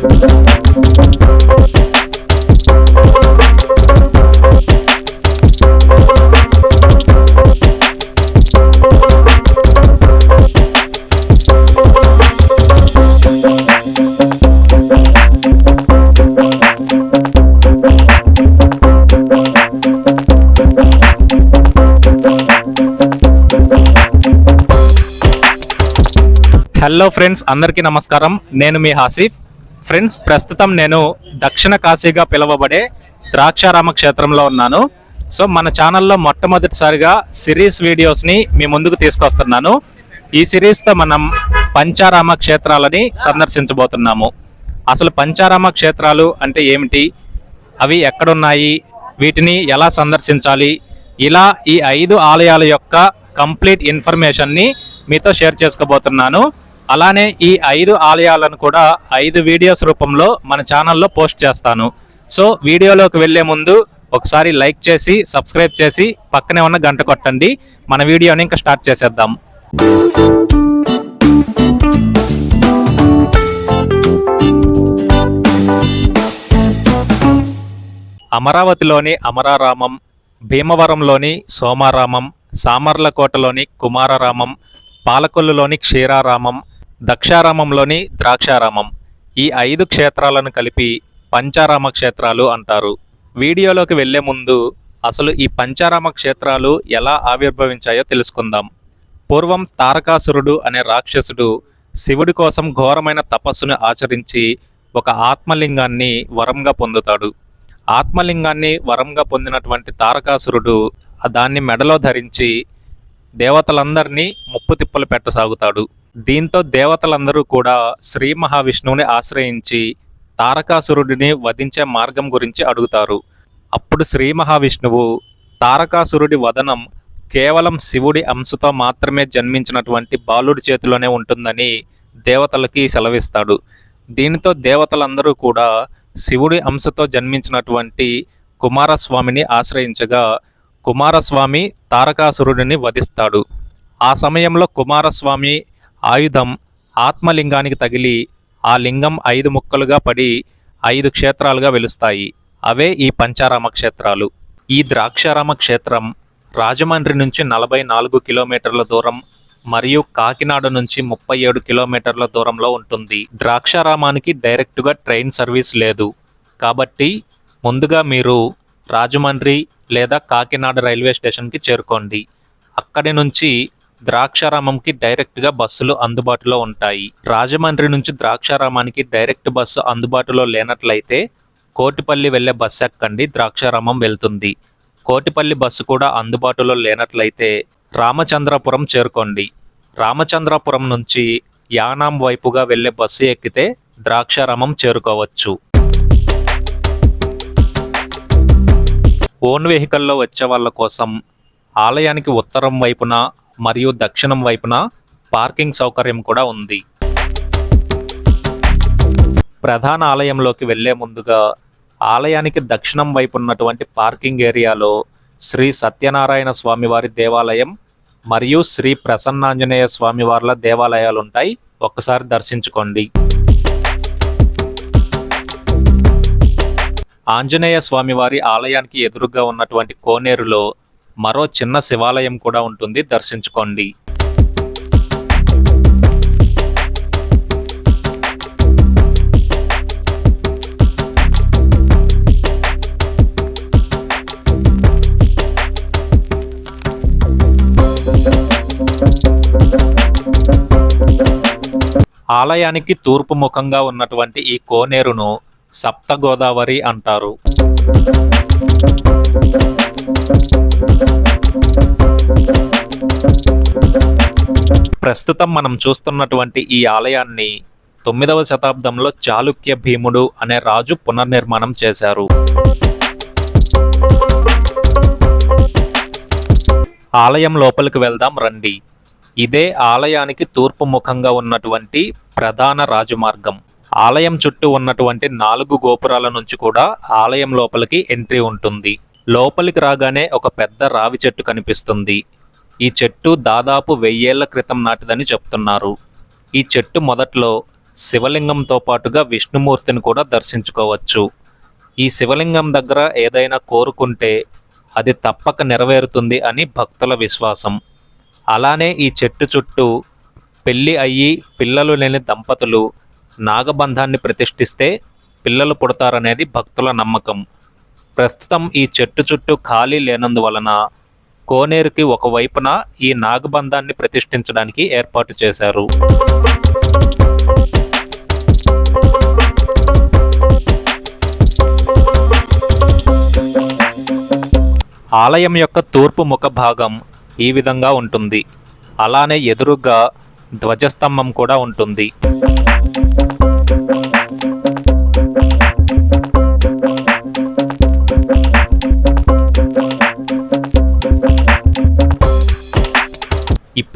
Hello friends అందరికీ నమస్కారం. నేను మీ హాసిఫ్. ఫ్రెండ్స్ ప్రస్తుతం నేను దక్షిణ కాశీగా పిలువబడే ద్రాక్షారామ క్షేత్రంలో ఉన్నాను. సో మన ఛానల్లో మొట్టమొదటిసారిగా సిరీస్ వీడియోస్ని మీ ముందుకు తీసుకొస్తున్నాను. ఈ సిరీస్తో మనం పంచారామ క్షేత్రాలని సందర్శించబోతున్నాము. అసలు పంచారామ క్షేత్రాలు అంటే ఏమిటి? అవి ఎక్కడున్నాయి? వీటిని ఎలా సందర్శించాలి? ఇలా ఈ ఐదు ఆలయాల యొక్క కంప్లీట్ ఇన్ఫర్మేషన్ని మీతో షేర్ చేసుకోబోతున్నాను. అలానే ఈ ఐదు ఆలయాలను కూడా ఐదు వీడియోస్ రూపంలో మన ఛానల్లో పోస్ట్ చేస్తాను. సో వీడియోలోకి వెళ్ళే ముందు ఒకసారి లైక్ చేసి సబ్స్క్రైబ్ చేసి పక్కనే ఉన్న గంట కొట్టండి. మన వీడియోని ఇంకా స్టార్ట్ చేసేద్దాం. అమరావతిలోని అమరారామం భీమవరంలోని సోమారామం సామర్లకోటలోని కుమారరామం పాలకొల్లులోని క్షీరారామం దక్షారామంలోని ద్రాక్షారామం. ఈ ఐదు క్షేత్రాలను కలిపి పంచారామ క్షేత్రాలు అంటారు. వీడియోలోకి వెళ్ళే ముందు అసలు ఈ పంచారామ క్షేత్రాలు ఎలా ఆవిర్భవించాయో తెలుసుకుందాం. పూర్వం తారకాసురుడు అనే రాక్షసుడు శివుడి కోసం ఘోరమైన తపస్సును ఆచరించి ఒక ఆత్మలింగాన్ని వరంగా పొందుతాడు. ఆత్మలింగాన్ని వరంగా పొందినటువంటి తారకాసురుడు దాన్ని మెడలో ధరించి దేవతలందరినీ ముప్పు తిప్పలు పెట్టసాగుతాడు. దీంతో దేవతలందరూ కూడా శ్రీ మహావిష్ణువుని ఆశ్రయించి తారకాసురుడిని వధించే మార్గం గురించి అడుగుతారు. అప్పుడు శ్రీ మహావిష్ణువు తారకాసురుడి వదనం కేవలం శివుడి అంశతో మాత్రమే జన్మించినటువంటి బాలుడి చేతిలోనే ఉంటుందని దేవతలకి సెలవిస్తాడు. దీనితో దేవతలందరూ కూడా శివుడి అంశతో జన్మించినటువంటి కుమారస్వామిని ఆశ్రయించగా కుమారస్వామి తారకాసురుడిని వధిస్తాడు. ఆ సమయంలో కుమారస్వామి ఆయుధం ఆత్మలింగానికి తగిలి ఆ లింగం ఐదు ముక్కలుగా పడి ఐదు క్షేత్రాలుగా వెలుస్తాయి. అవే ఈ పంచారామ క్షేత్రాలు ఈ ద్రాక్షారామ క్షేత్రం రాజమండ్రి నుంచి నలభై నాలుగు కిలోమీటర్ల దూరం మరియు కాకినాడ నుంచి ముప్పై ఏడు కిలోమీటర్ల దూరంలో ఉంటుంది. ద్రాక్షారామానికి డైరెక్టుగా ట్రైన్ సర్వీస్ లేదు. కాబట్టి ముందుగా మీరు రాజమండ్రి లేదా కాకినాడ రైల్వే స్టేషన్కి చేరుకోండి. అక్కడి నుంచి ద్రాక్షారామంకి డైరెక్ట్గా బస్సులు అందుబాటులో ఉంటాయి. రాజమండ్రి నుంచి ద్రాక్షారామానికి డైరెక్ట్ బస్సు అందుబాటులో లేనట్లయితే కోటిపల్లి వెళ్ళే బస్సు ఎక్కండి ద్రాక్షారామం వెళ్తుంది. కోటిపల్లి బస్సు కూడా అందుబాటులో లేనట్లయితే రామచంద్రపురం చేరుకోండి. రామచంద్రపురం నుంచి యానాం వైపుగా వెళ్ళే బస్సు ఎక్కితే ద్రాక్షారామం చేరుకోవచ్చు. ఓన్ వెహికల్లో వచ్చే వాళ్ళ కోసం ఆలయానికి ఉత్తరం వైపున మరియు దక్షిణం వైపున పార్కింగ్ సౌకర్యం కూడా ఉంది. ప్రధాన ఆలయంలోకి వెళ్ళే ముందుగా ఆలయానికి దక్షిణం వైపు ఉన్నటువంటి పార్కింగ్ ఏరియాలో శ్రీ సత్యనారాయణ స్వామివారి దేవాలయం మరియు శ్రీ ప్రసన్నాంజనేయ స్వామివార్ల దేవాలయాలు ఉంటాయి ఒక్కసారి దర్శించుకోండి. ఆంజనేయ స్వామివారి ఆలయానికి ఎదురుగా ఉన్నటువంటి కోనేరులో మరో చిన్న శివాలయం కూడా ఉంటుంది. దర్శించుకోండి. ఆలయానికి తూర్పు ముఖంగా ఉన్నటువంటి ఈ కోనేరును సప్త గోదావరి అంటారు. ప్రస్తుతం మనం చూస్తున్నటువంటి ఈ ఆలయాన్ని తొమ్మిదవ శతాబ్దంలో చాళుక్య భీముడు అనే రాజు పునర్నిర్మాణం చేశారు. ఆలయం లోపలికి వెళ్దాం రండి. ఇదే ఆలయానికి తూర్పు ముఖంగా ఉన్నటువంటి ప్రధాన రాజమార్గం. ఆలయం చుట్టూ ఉన్నటువంటి నాలుగు గోపురాల నుంచి కూడా ఆలయం లోపలికి ఎంట్రీ ఉంటుంది. లోపలికి రాగానే ఒక పెద్ద రావి చెట్టు కనిపిస్తుంది. ఈ చెట్టు దాదాపు వెయ్యేళ్ళ క్రితం నాటిదని చెప్తున్నారు. ఈ చెట్టు మొదట్లో శివలింగంతో పాటుగా విష్ణుమూర్తిని కూడా దర్శించుకోవచ్చు. ఈ శివలింగం దగ్గర ఏదైనా కోరుకుంటే అది తప్పక నెరవేరుతుంది అని భక్తుల విశ్వాసం. అలానే ఈ చెట్టు చుట్టూ పెళ్ళి అయ్యి పిల్లలు లేని దంపతులు నాగబంధాన్ని ప్రతిష్ఠిస్తే పిల్లలు పుడతారనేది భక్తుల నమ్మకం. ప్రస్తుతం ఈ చెట్టు చుట్టూ ఖాళీ లేనందువలన కోనేరుకి ఒకవైపున ఈ నాగబంధాన్ని ప్రతిష్ఠించడానికి ఏర్పాటు చేశారు. ఆలయం యొక్క తూర్పు ముఖ భాగం ఈ విధంగా ఉంటుంది. అలానే ఎదురుగా ధ్వజస్తంభం కూడా ఉంటుంది.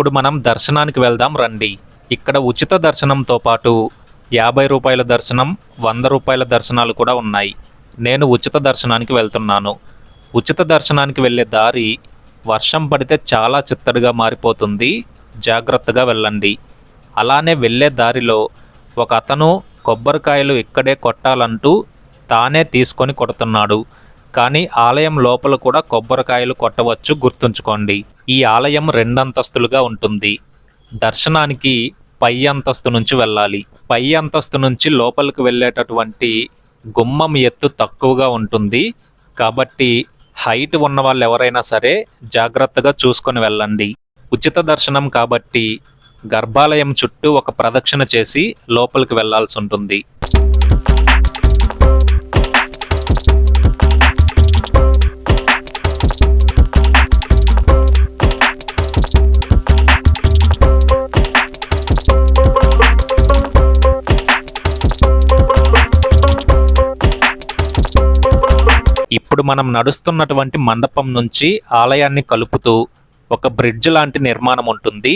ఇప్పుడు మనం దర్శనానికి వెళ్దాం రండి. ఇక్కడ ఉచిత దర్శనంతో పాటు యాభై రూపాయల దర్శనం వంద రూపాయల దర్శనాలు కూడా ఉన్నాయి. నేను ఉచిత దర్శనానికి వెళ్తున్నాను. ఉచిత దర్శనానికి వెళ్ళే దారి వర్షం పడితే చాలా చిత్తడిగా మారిపోతుంది. జాగ్రత్తగా వెళ్ళండి. అలానే వెళ్ళే దారిలో ఒక అతను కొబ్బరికాయలు ఇక్కడే కొట్టాలంటూ తానే తీసుకొని కొడుతున్నాడు. కానీ ఆలయం లోపల కూడా కొబ్బరికాయలు కొట్టవచ్చు గుర్తుంచుకోండి. ఈ ఆలయం రెండంతస్తులుగా ఉంటుంది. దర్శనానికి పై అంతస్తు నుంచి వెళ్ళాలి. పై అంతస్తు నుంచి లోపలికి వెళ్ళేటటువంటి గుమ్మం ఎత్తు తక్కువగా ఉంటుంది. కాబట్టి హైట్ ఉన్న వాళ్ళు ఎవరైనా సరే జాగ్రత్తగా చూసుకొని వెళ్ళండి. ఉచిత దర్శనం కాబట్టి గర్భాలయం చుట్టూ ఒక ప్రదక్షిణ చేసి లోపలికి వెళ్ళాల్సి ఉంటుంది. ఇప్పుడు మనం నడుస్తున్నటువంటి మండపం నుంచి ఆలయాన్ని కలుపుతూ ఒక బ్రిడ్జ్ లాంటి నిర్మాణం ఉంటుంది.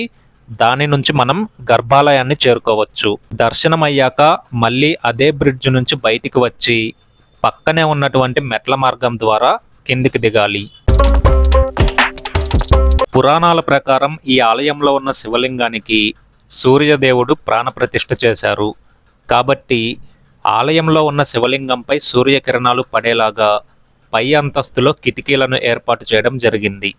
దాని నుంచి మనం గర్భాలయాన్ని చేరుకోవచ్చు. దర్శనం అయ్యాక మళ్ళీ అదే బ్రిడ్జ్ నుంచి బయటికి వచ్చి పక్కనే ఉన్నటువంటి మెట్ల మార్గం ద్వారా కిందికి దిగాలి. పురాణాల ప్రకారం ఈ ఆలయంలో ఉన్న శివలింగానికి సూర్యదేవుడు ప్రాణప్రతిష్ఠ చేశారు. కాబట్టి ఆలయంలో ఉన్న శివలింగంపై సూర్యకిరణాలు పడేలాగా పై అంతస్తులో కిటికీలను ఏర్పాటు చేయడం జరిగింది.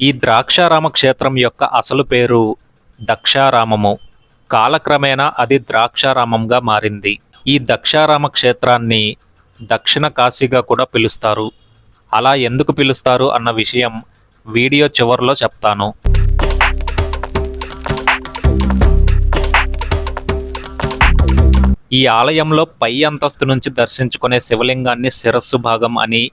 ఈ ద్రాక్షారామ క్షేత్రం యొక్క అసలు పేరు దక్షారామము. కాలక్రమేణా అది ద్రాక్షారామంగా మారింది. ఈ దక్షారామ క్షేత్రాన్ని దక్షిణ కాశీగా కూడా పిలుస్తారు. అలా ఎందుకు పిలుస్తారు అన్న విషయం వీడియో చివరిలో చెప్తాను. ఈ ఆలయంలో పై అంతస్తు నుంచి దర్శించుకునే శివలింగాన్ని శిరస్సు భాగం అని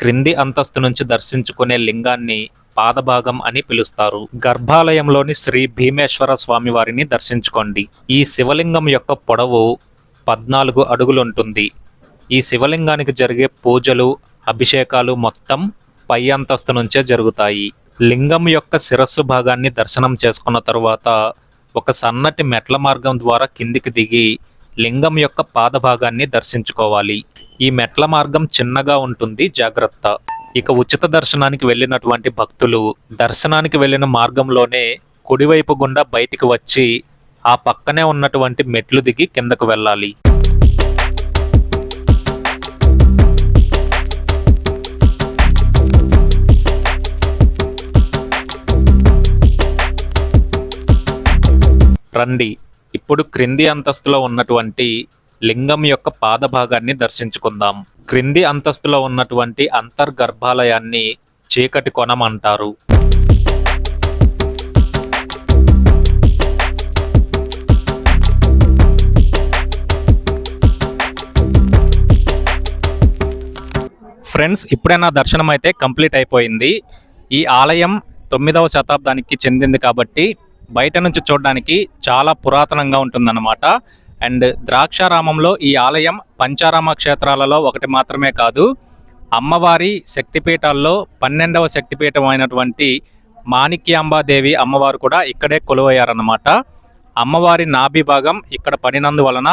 క్రింది అంతస్తు నుంచి దర్శించుకునే లింగాన్ని పాదభాగం అని పిలుస్తారు. గర్భాలయంలోని శ్రీ భీమేశ్వర స్వామి వారిని దర్శించుకోండి. ఈ శివలింగం యొక్క పొడవు పద్నాలుగు అడుగులుంటుంది. ఈ శివలింగానికి జరిగే పూజలు అభిషేకాలు మొత్తం పై అంతస్తు నుంచే జరుగుతాయి. లింగం యొక్క శిరస్సు భాగాన్ని దర్శనం చేసుకున్న తరువాత ఒక సన్నటి మెట్ల మార్గం ద్వారా కిందికి దిగి లింగం యొక్క పాదభాగాన్ని దర్శించుకోవాలి. ఈ మెట్ల మార్గం చిన్నగా ఉంటుంది జాగ్రత్త. ఇక ఉచిత దర్శనానికి వెళ్ళినటువంటి భక్తులు దర్శనానికి వెళ్ళిన మార్గంలోనే కుడివైపు గుండా బయటికి వచ్చి ఆ పక్కనే ఉన్నటువంటి మెట్లు దిగి కిందకు వెళ్ళాలి. రండి. ఇప్పుడు క్రింది అంతస్తులో ఉన్నటువంటి లింగం యొక్క పాదభాగాన్ని దర్శించుకుందాం. క్రింది అంతస్తులో ఉన్నటువంటి అంతర్గర్భాలయాన్ని చీకటి కొనం అంటారు. ఫ్రెండ్స్ ఇప్పుడే నా దర్శనం అయితే కంప్లీట్ అయిపోయింది. ఈ ఆలయం తొమ్మిదవ శతాబ్దానికి చెందింది కాబట్టి బయట నుంచి చూడడానికి చాలా పురాతనంగా ఉంటుందన్నమాట. అండ్ ద్రాక్షారామంలో ఈ ఆలయం పంచారామ క్షేత్రాలలో ఒకటి మాత్రమే కాదు అమ్మవారి శక్తిపీఠాల్లో పన్నెండవ శక్తిపీఠం అయినటువంటి మాణిక్యాంబాదేవి అమ్మవారు కూడా ఇక్కడే కొలువయ్యారన్నమాట. అమ్మవారి నాభి భాగం ఇక్కడ పడినందువలన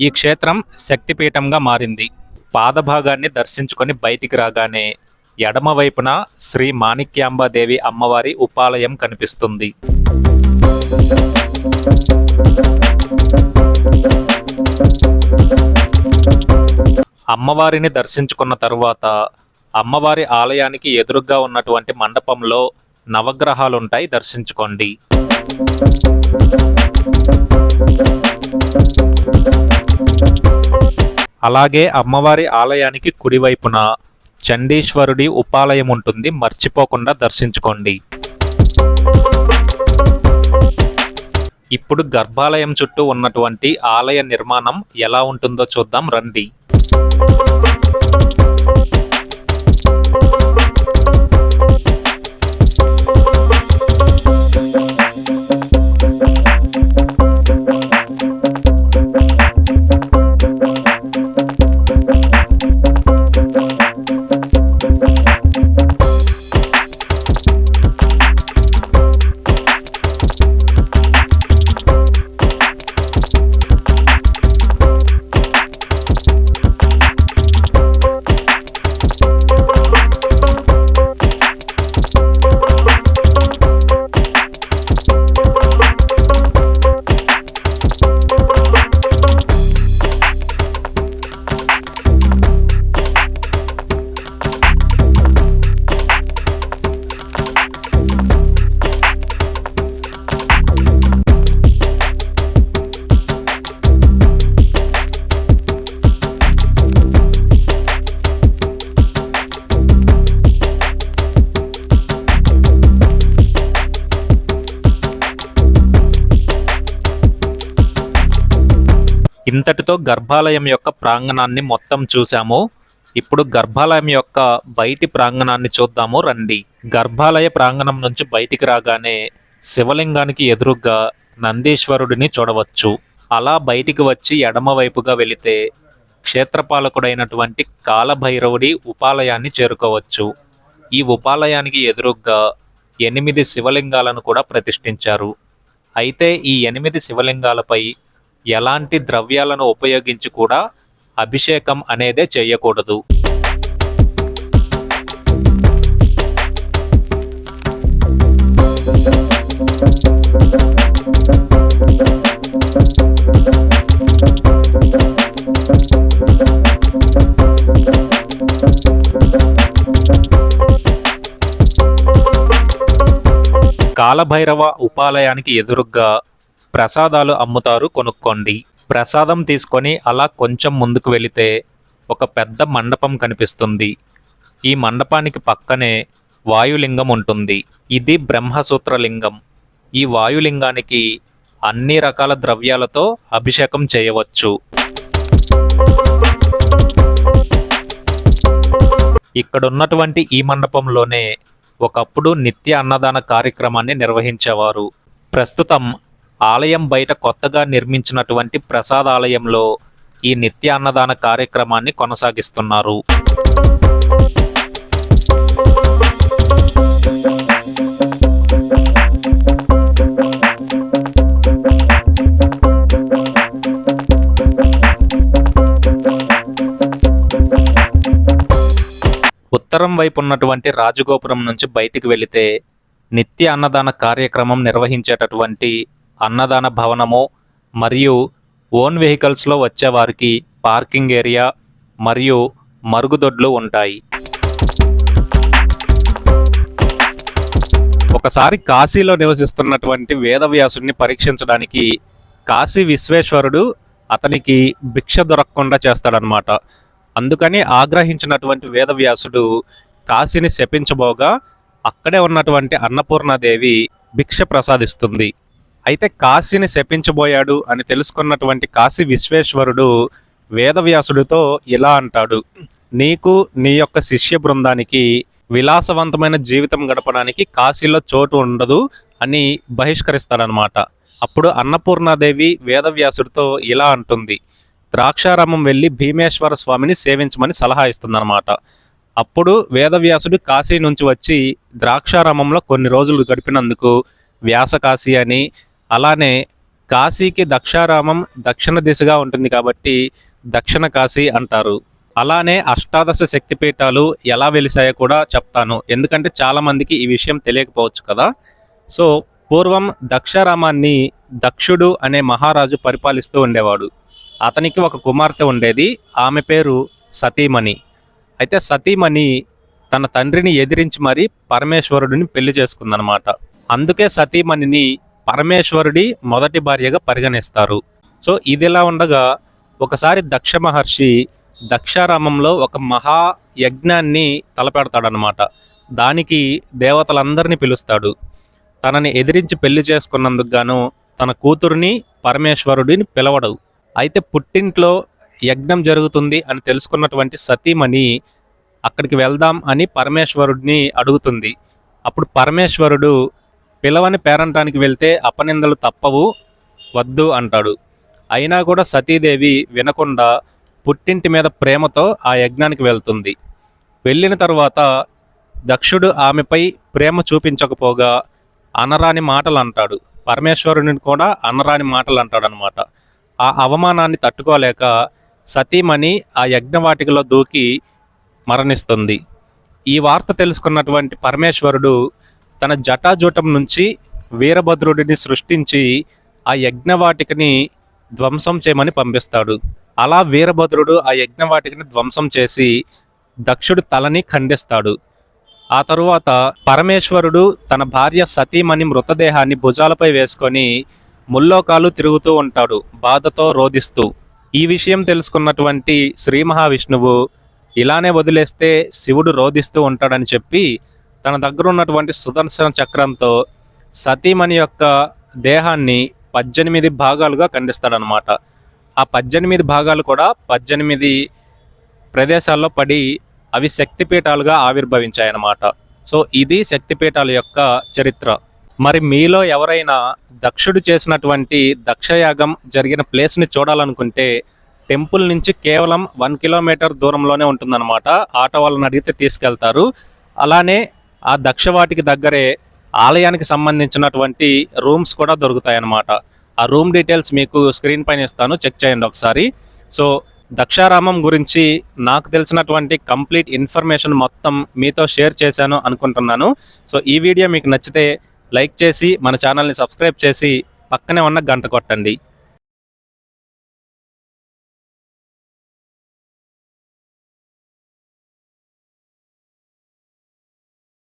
ఈ క్షేత్రం శక్తిపీఠంగా మారింది. పాదభాగాన్ని దర్శించుకొని బయటికి రాగానే ఎడమ వైపున శ్రీ మాణిక్యాంబాదేవి అమ్మవారి ఉపాలయం కనిపిస్తుంది. అమ్మవారిని దర్శించుకున్న తరువాత అమ్మవారి ఆలయానికి ఎదురుగా ఉన్నటువంటి మండపంలో నవగ్రహాలుంటాయి దర్శించుకోండి. అలాగే అమ్మవారి ఆలయానికి కుడివైపున చండీశ్వరుడి ఉపాలయం ఉంటుంది మర్చిపోకుండా దర్శించుకోండి. ఇప్పుడు గర్భాలయం చుట్టూ ఉన్నటువంటి ఆలయ నిర్మాణం ఎలా ఉంటుందో చూద్దాం రండి. ఇంతటితో గర్భాలయం యొక్క ప్రాంగణాన్ని మొత్తం చూసాము ఇప్పుడు గర్భాలయం యొక్క బయటి ప్రాంగణాన్ని చూద్దాము. రండి. గర్భాలయ ప్రాంగణం నుంచి బయటికి రాగానే శివలింగానికి ఎదురుగా నందీశ్వరుడిని చూడవచ్చు. అలా బయటికి వచ్చి ఎడమవైపుగా వెళితే క్షేత్రపాలకుడైనటువంటి కాలభైరవుడి ఉపాలయాన్ని చేరుకోవచ్చు. ఈ ఉపాలయానికి ఎదురుగ్గా ఎనిమిది శివలింగాలను కూడా ప్రతిష్ఠించారు. అయితే ఈ ఎనిమిది శివలింగాలపై ఎలాంటి ద్రవ్యాలను ఉపయోగించి కూడా అభిషేకం అనేదే చేయకూడదు. కాలభైరవ ఉపాలయానికి ఎదురుగ్గా ప్రసాదాలు అమ్ముతారు కొనుక్కోండి. ప్రసాదం తీసుకొని అలా కొంచెం ముందుకు వెళితే ఒక పెద్ద మండపం కనిపిస్తుంది. ఈ మండపానికి పక్కనే వాయులింగం ఉంటుంది. ఇది బ్రహ్మసూత్ర లింగం ఈ వాయులింగానికి అన్ని రకాల ద్రవ్యాలతో అభిషేకం చేయవచ్చు. ఇక్కడ ఉన్నటువంటి ఈ మండపంలోనే ఒకప్పుడు నిత్య అన్నదాన కార్యక్రమాన్ని నిర్వహించేవారు. ప్రస్తుతం ఆలయం బయట కొత్తగా నిర్మించినటువంటి ప్రసాదాలయంలో ఈ నిత్య అన్నదాన కార్యక్రమాన్ని కొనసాగిస్తున్నారు. ఉత్తరం వైపు ఉన్నటువంటి రాజగోపురం నుంచి బయటికి వెళితే నిత్య అన్నదాన కార్యక్రమం నిర్వహించేటటువంటి అన్నదాన భవనము మరియు ఓన్ వెహికల్స్లో వచ్చేవారికి పార్కింగ్ ఏరియా మరియు మరుగుదొడ్లు ఉంటాయి. ఒకసారి కాశీలో నివసిస్తున్నటువంటి వేదవ్యాసుడిని పరీక్షించడానికి కాశీ విశ్వేశ్వరుడు అతనికి భిక్ష దొరకకుండా చేస్తాడనమాట అందుకని ఆగ్రహించినటువంటి వేదవ్యాసుడు కాశీని శపించబోగా అక్కడే ఉన్నటువంటి అన్నపూర్ణాదేవి భిక్ష ప్రసాదిస్తుంది. అయితే కాశీని శపించబోయాడు అని తెలుసుకున్నటువంటి కాశీ విశ్వేశ్వరుడు వేదవ్యాసుడితో ఇలా అంటాడు నీకు నీ యొక్క శిష్య బృందానికి విలాసవంతమైన జీవితం గడపడానికి కాశీలో చోటు ఉండదు అని బహిష్కరిస్తాడనమాట అప్పుడు అన్నపూర్ణాదేవి వేదవ్యాసుడితో ఇలా అంటుంది ద్రాక్షారామం వెళ్ళి భీమేశ్వర స్వామిని సేవించమని సలహా ఇస్తుందన్నమాట. అప్పుడు వేదవ్యాసుడు కాశీ నుంచి వచ్చి ద్రాక్షారామంలో కొన్ని రోజులు గడిపినందుకు వ్యాసకాశి అని అలానే కాశీకి దక్షారామం దక్షిణ దిశగా ఉంటుంది కాబట్టి దక్షిణ కాశీ అంటారు. అలానే అష్టాదశ శక్తిపీఠాలు ఎలా వెలిసాయో కూడా చెప్తాను. ఎందుకంటే చాలామందికి ఈ విషయం తెలియకపోవచ్చు కదా. సో పూర్వం దక్షారామాన్ని దక్షుడు అనే మహారాజు పరిపాలిస్తూ ఉండేవాడు. అతనికి ఒక కుమార్తె ఉండేది. ఆమె పేరు సతీమణి. అయితే సతీమణి తన తండ్రిని ఎదిరించి మరీ పరమేశ్వరుడిని పెళ్ళి చేసుకుందనమాట. అందుకే సతీమణిని పరమేశ్వరుడి మొదటి భార్యగా పరిగణిస్తారు. సో ఇదిలా ఉండగా ఒకసారి దక్ష మహర్షి దక్షారామంలో ఒక మహా యజ్ఞాన్ని తలపెడతాడనమాట దానికి దేవతలందరినీ పిలుస్తాడు. తనని ఎదిరించి పెళ్ళి చేసుకున్నందుకు గాను తన కూతురుని పరమేశ్వరుడిని పిలవడు. అయితే పుట్టింట్లో యజ్ఞం జరుగుతుంది అని తెలుసుకున్నటువంటి సతీమణి అక్కడికి వెళ్దాం అని పరమేశ్వరుడిని అడుగుతుంది. అప్పుడు పరమేశ్వరుడు పిలవని పేరంటానికి వెళ్తే అపనిందలు తప్పవు వద్దు అంటాడు. అయినా కూడా సతీదేవి వినకుండా పుట్టింటి మీద ప్రేమతో ఆ యజ్ఞానికి వెళ్తుంది. వెళ్ళిన తర్వాత దక్షుడు ఆమెపై ప్రేమ చూపించకపోగా అనరాని మాటలు అంటాడు పరమేశ్వరుని కూడా అనరాని మాటలు అంటాడనమాట ఆ అవమానాన్ని తట్టుకోలేక సతీమణి ఆ యజ్ఞవాటికలో దూకి మరణిస్తుంది. ఈ వార్త తెలుసుకున్నటువంటి పరమేశ్వరుడు తన జటాజూటం నుంచి వీరభద్రుడిని సృష్టించి ఆ యజ్ఞవాటికని ధ్వంసం చేయమని పంపిస్తాడు. అలా వీరభద్రుడు ఆ యజ్ఞవాటికని ధ్వంసం చేసి దక్షుడు తలని ఖండిస్తాడు. ఆ తరువాత పరమేశ్వరుడు తన భార్య సతీమణి మృతదేహాన్ని భుజాలపై వేసుకొని ముల్లోకాలు తిరుగుతూ ఉంటాడు బాధతో రోధిస్తూ. ఈ విషయం తెలుసుకున్నటువంటి శ్రీ మహావిష్ణువు ఇలానే వదిలేస్తే శివుడు రోధిస్తూ ఉంటాడని చెప్పి తన దగ్గర ఉన్నటువంటి సుదర్శన చక్రంతో సతీమణి యొక్క దేహాన్ని పద్దెనిమిది భాగాలుగా ఖండిస్తాడనమాట ఆ పద్దెనిమిది భాగాలు కూడా పద్దెనిమిది ప్రదేశాల్లో పడి అవి శక్తిపీఠాలుగా ఆవిర్భవించాయన్నమాట. సో ఇది శక్తిపీఠాల యొక్క చరిత్ర. మరి మీలో ఎవరైనా దక్షుడు చేసినటువంటి దక్షయాగం జరిగిన ప్లేస్ని చూడాలనుకుంటే టెంపుల్ నుంచి కేవలం వన్ కిలోమీటర్ దూరంలోనే ఉంటుందన్నమాట. ఆటో వాళ్ళని అడిగితే తీసుకెళ్తారు. అలానే ఆ దక్షవాటికి దగ్గరే ఆలయానికి సంబంధించినటువంటి రూమ్స్ కూడా దొరుకుతాయి అన్నమాట ఆ రూమ్ డీటెయిల్స్ మీకు స్క్రీన్ పైన ఇస్తాను చెక్ చేయండి ఒకసారి. సో దక్షారామం గురించి నాకు తెలిసినటువంటి కంప్లీట్ ఇన్ఫర్మేషన్ మొత్తం మీతో షేర్ చేశాను అనుకుంటున్నాను. సో ఈ వీడియో మీకు నచ్చితే లైక్ చేసి మన ఛానల్ని సబ్స్క్రైబ్ చేసి పక్కనే ఉన్న గంట కొట్టండి.